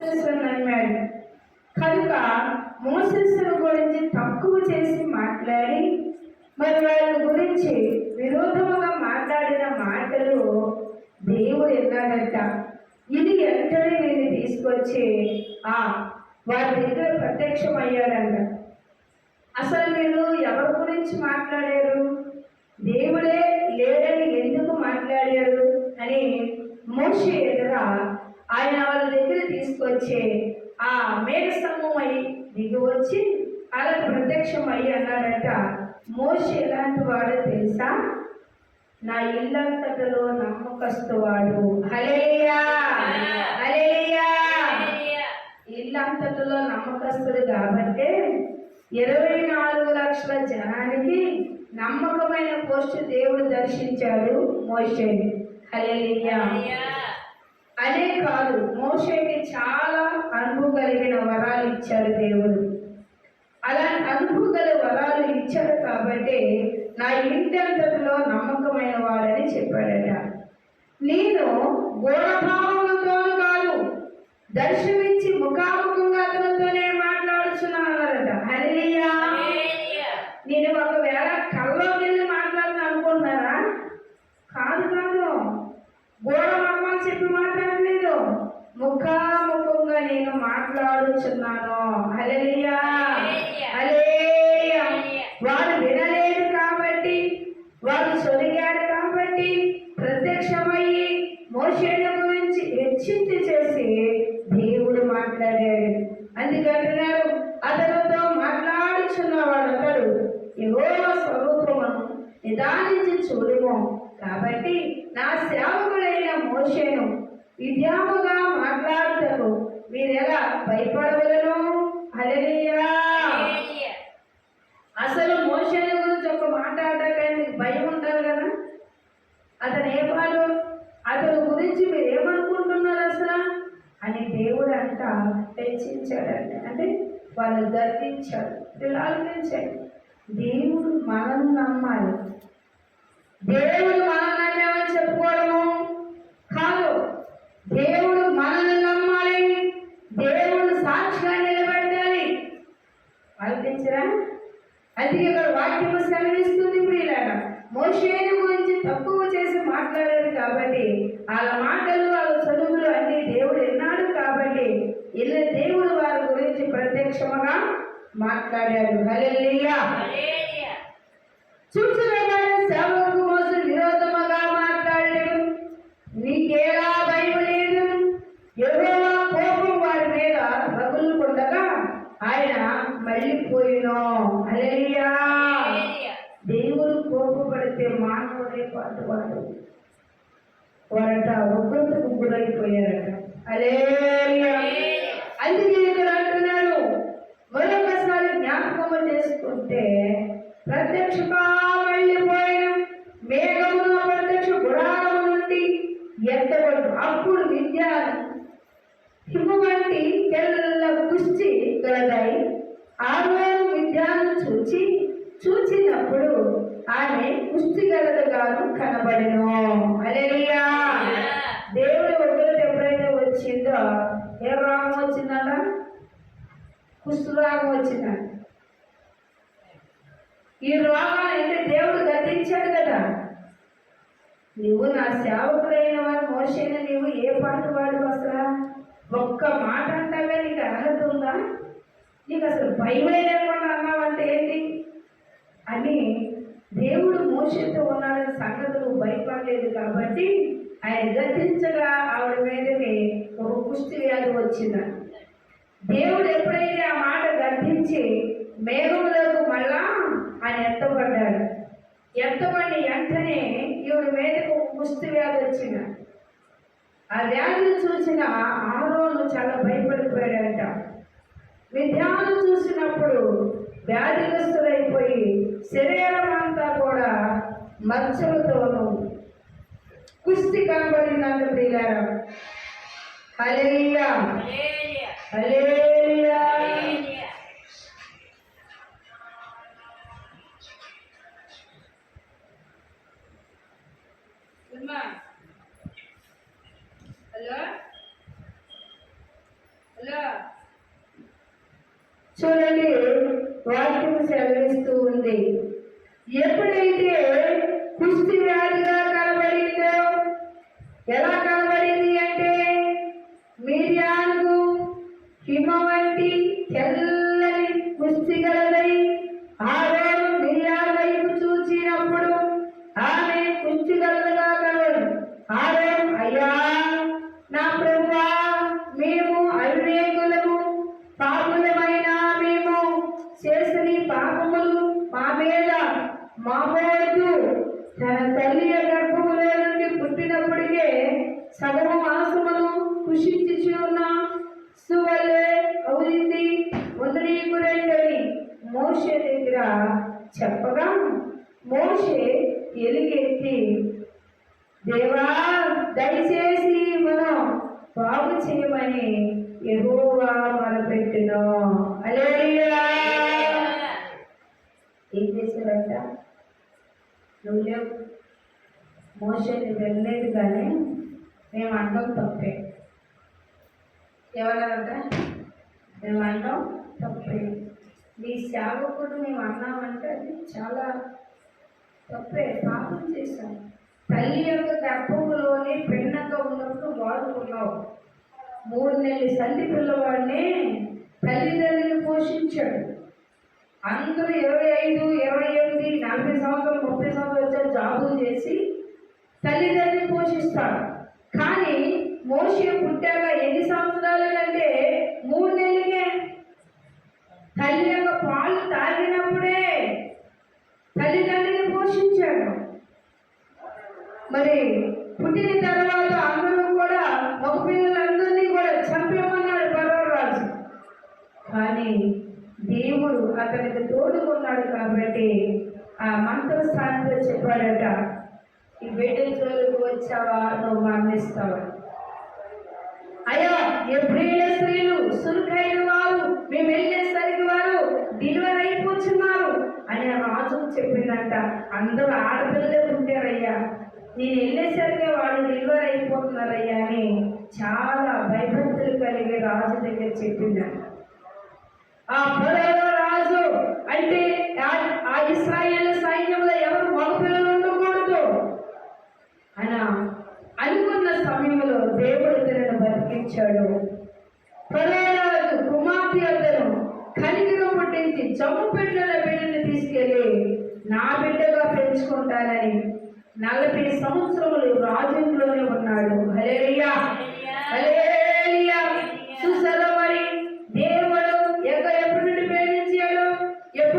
మోసెస్ను కనుక మోసెస్ను గురించి తక్కువ చేసి మాట్లాడి మరి వాళ్ళ గురించి విరోధముగా మాట్లాడిన మాటలు దేవుడు ఎన్నాడట? ఇది వెంటనే నేను తీసుకొచ్చి ఆ వారి దగ్గర ప్రత్యక్షమయ్యాడంట. అసలు మీరు ఎవరి గురించి మాట్లాడారు? దేవుడే లేడని ఎందుకు మాట్లాడారు? అని మోషి ఎదురా ఆయన వాళ్ళ దగ్గర తీసుకొచ్చి ఆ మేఘ స్తంభమై దిగి వచ్చి అలా ప్రత్యక్షం అయ్యి అన్నాడట మోషే ఎలాంటి వాడో తెలుసా? నా ఇల్లంతటలో నమ్మకస్తువాడు. హలేయా హలేయా ఇల్లంతటిలో నమ్మకస్తుడు కాబట్టి ఇరవై నాలుగు లక్షల జనానికి నమ్మకమైన పోస్ట్ దేవుడు దర్శించాడు మోషేని హల్లెలూయా! అదే కాదు మోషేకి చాలా అనుభవ కలిగిన వరాలు ఇచ్చాడు దేవుడు. అలా అనుభవ గల వరాలు ఇచ్చాడు కాబట్టి నా ఇంటంతటిలో నమ్మకమైన వాడని చెప్పాడట. నేను గూఢభావములతోనూ కాదు దర్శన మాట్లాడుచున్నాను. వాడు వినలేదు కాబట్టి వాడు సొలిగాడు కాబట్టి ప్రత్యక్షమయ్యి మోషేల గురించి హెచ్చించి చేసి దేవుడు మాట్లాడాడు. అందుకంటున్నారు అతనితో మాట్లాడుచున్నవాడు అతడు యెహోవా స్వరూపమును నిదానించి చూడుము కాబట్టి నా సేవకుడైన మోషేను విద్యాముగా మాట్లాడుటకు మీరెలా భయపడవలను హల్లెలూయా అసలు మోషన్ గురించి ఒక మాట్లాడటానికి మీకు భయం ఉండాలి కదా అతను ఏ పాడు అతని గురించి మీరు ఏమనుకుంటున్నారు అసలు అని దేవుడు అంట హెచ్చించాడంట అంటే వాళ్ళు దర్శించారు. పిల్లలు పెంచాడు దేవుడు మనం నమ్మాలి. దేవుడు మనం నమ్మామని చెప్పుకోవడము కాదు. దేవుడు మనల్ని నమ్మాలి. దేవుడు సాక్షిగా నిలబెట్టాలి. ఆలోచించరా? అందుకే ఇక్కడ వాక్యము సెలవిస్తుంది ఇప్పుడు ఇలాగా మోషేని గురించి తక్కువ చేసి మాట్లాడారు కాబట్టి వాళ్ళ మాటలు వాళ్ళ చదువులు అన్ని దేవుడు విన్నాడు కాబట్టి ఇలా దేవుడు వారి గురించి ప్రత్యక్షముగా మాట్లాడాడు హల్లెలూయా చూచులగానే సేవకు మోసం విరోధముగా మాట్లాడాడు నీకేలా భయం లేదు యెహోవా కోపం వారి మీద రగులుకుండగా ఆయన మళ్ళీపోయినో హల్లెలూయా దేవుడు కోపపడితే మానవుడే పాటువాడు వారట ఒక్కొక్కరికి గురైపోయారట హల్లెలూయా అందుకే ఇక్కడ అంటున్నాడు. మరొకసారి జ్ఞాపకం చేసుకుంటే ప్రత్యక్షగా వెళ్ళిపోయిన మేఘమును ప్రత్యక్ష గుడారము నుండి ఎత్తబడు అప్పుడు విద్య హిమ వంటి తెల్ల కుష్టి కలదాయి ఆరోగ్యం విద్యను చూచి చూచినప్పుడు ఆమె పుష్టి కలదగాను కనబడెను. అలే దేవుడి ఉగ్రత ఎప్పుడైతే వచ్చిందో ఏ రోగం వచ్చిందట కుష్టి రోగం వచ్చిందంట ఈ రోగాన్ని అంటే దేవుడు గతించాడు కదా. నువ్వు నా సేవకుడైన వారు మోసైన నీవు ఏ పాట వాడు అసలు ఒక్క మాట అంటావే నీకు అర్హత ఉందా? నీకు అసలు భయమే లేకుండా అన్నావంటే ఏంటి? అని దేవుడు మోసతో ఉన్నాడని సంగతులు భయపడలేదు కాబట్టి ఆయన గతించగా ఆవిడ మీదకి ఒక కుష్టి వ్యాధి వచ్చిందని దేవుడు ఎప్పుడైతే ఆ మాట గర్ధించి మేఘములకు మళ్ళా ఆయన ఎత్తబడ్డాడు. ఎత్తబడి వెంటనే ఈవిడ మీదకు ఒక వ్యాధి వచ్చిన ఆ వ్యాధిని చూసిన ఆరోను చాలా భయపడిపోయాడంట విద్యాను చూసినప్పుడు వ్యాధిగ్రస్తులైపోయి శరీరం అంతా కూడా మచ్చలతోనూ కుస్తి కనబడిందంట ప్రియారా హలే చూడండి వాక్యం సెలవిస్తూ ఉంది. ఎప్పుడైతే కుష్టి వ్యాధిగా కనబడిందో ఎలా హిమ వంటి తెల్లని కుష్టి గలదై ఆరో మిర్యాల వైపు చూచినప్పుడు ఆమె కుష్టి కలరు కలదు. ఆరో అయ్యా నా ప్రభువా మేము అవివేకులము పాపులమైన మేము చేసిన పాపములు మా మీద మామూలు తన తల్లి గర్భములో నుండి పుట్టినప్పటికే సగము మాసమును కుషించి ఉన్న చూడండి. మోషే దగ్గర చెప్పగా మోషే ఎలుగెత్తి దేవా దయచేసి మనం బాగు చేయమని ఎగువగా మొరపెట్టును. హల్లెలూయా. ఏం చేశారంట? నువ్వు లేవు. వెళ్ళలేదు కానీ మేము అంటాం తప్పే. ఎవరంట మేము అంటాం మీ సేవకుడు మేము అన్నామంటే అది చాలా తప్పే. పాపం చేశాం తల్లి యొక్క గర్భంలోనే పెన్నగా ఉన్నప్పుడు వాడుకున్నావు మూడు నెలల సంధి పిల్లవాడినే తల్లిదండ్రులు పోషించాడు. అందరూ ఇరవై ఐదు ఇరవై ఎనిమిది నలభై సంవత్సరాలు ముప్పై సంవత్సరాలు జాబులు చేసి తల్లిదండ్రులు పోషిస్తాడు. కానీ మోషే పుట్టాక ఎన్ని సంవత్సరాలు అంటే మూడు నెలలకే తల్లి యొక్క పాలు తాగినప్పుడే తల్లిదండ్రిని పోషించాడు. మరి పుట్టిన తర్వాత అందరూ కూడా ఒక పిల్లలందరినీ కూడా చంపమన్నాడు పర్వరాజు కానీ దేవుడు అతనికి తోడుకున్నాడు కాబట్టి ఆ మంత్రస్థానంలో చెప్పాడట ఈ బిడ్డల జోలికి వచ్చావా? నువ్వు మరణిస్తావా? అయ్యా ఎప్పుడైనా స్త్రీలు సురుకైన వారు మేము వెళ్ళే అని రాజు చెప్పిందంట అందరూ ఆడపిల్లలే ఉంటారయ్యా నేను వెళ్ళేసరికి వాళ్ళు డెలివరీ అయిపోతున్నారయ్యా అని చాలా భయభక్తులు కలిగి రాజు దగ్గర చెప్పిందంట ఆ రాజు అంటే ఆ- ఆ ఇస్రాయేల్ సైన్యంలో ఎవరు మగపిల్లలు ఉండకూడదు అని అనుకున్న సమయంలో దేవుడు ఇతరులను బతికించాడు. నా బిడ్డగా పెంచుకుంటానని నలభై సంవత్సరములు రాజ్యంలోనే ఉన్నాడు. Hallelujah hallelujah సుసలవ